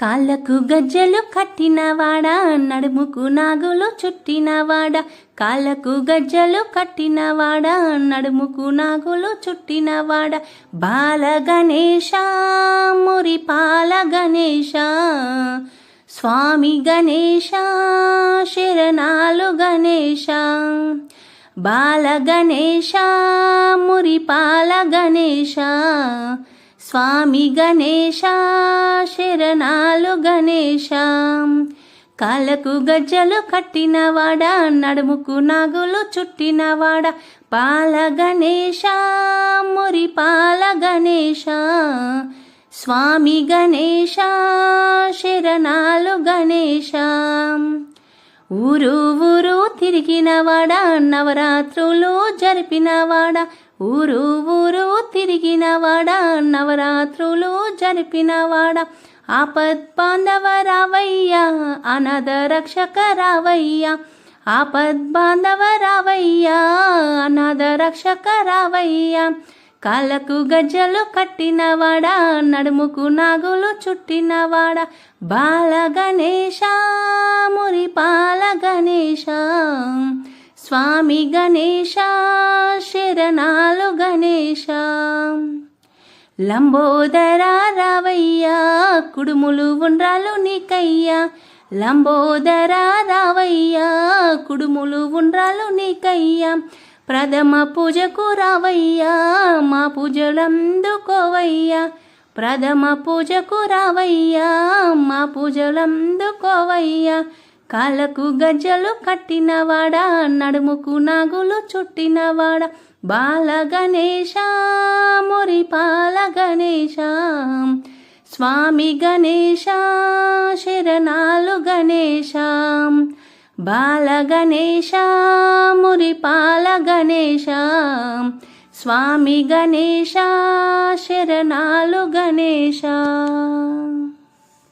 కాళ్ళకు గజ్జలు కట్టినవాడా నడుముకు నాగులు చుట్టినవాడా కాళ్ళకు గజ్జలు కట్టినవాడా నడుముకు నాగులు చుట్టినవాడా బాల గణేశ మురి పాల గణేశ స్వామి గణేశ శరణాలు గణేశ. బాల గణేశ మురిపాల గణేశ స్వామి గణేశ శరణాలు గణేశ. కాళ్ళకు గజ్జలు కట్టినవాడా నడుముకు నాగులు చుట్టినవాడ పాల గణేశ మురిపాల గణేశ. స్వామి గణేశ శరణాలు గణేశ. ఊరు ఊరు తిరిగినవాడా నవరాత్రులు జరిపినవాడ ఊరు ఊరు జరిపినవాడా ఆపద్ బాంధవ రావయ్యా అనాథ రక్షక రావయ్యా ఆపద్ బాంధవ రావయ్యా అనాథ రక్షక రావయ్యా కాళ్ళకు గజ్జలు కట్టినవాడా? నడుముకు నాగులు చుట్టినవాడా? బాల గణేశ మురిపాల గణేశ. స్వామి గణేశ శరణాలు గణేశ. లంబోదరా రావయ్యా కుడుములు ఉండ్రాలు నీకయ్యా. లంబోదరా రావయ్యా కుడుములు ఉండ్రాలు నీకయ్యా. ప్రథమ పూజకు రావయ్యా మా పూజలందుకోవయ్యా. ప్రథమ పూజకు రావయ్యా మా పూజలందుకోవయ్యా. కాళ్ళకు గజ్జలు కట్టినవాడా నడుముకు నాగులు చుట్టినవాడా. బాల గణేశా పరిపాల గణేశ. స్వామి గణేశ శరణాలు గణేశ. బాల గణేశ మురిపాల గణేశ. స్వామి గణేశ శరణాలు గణేశ.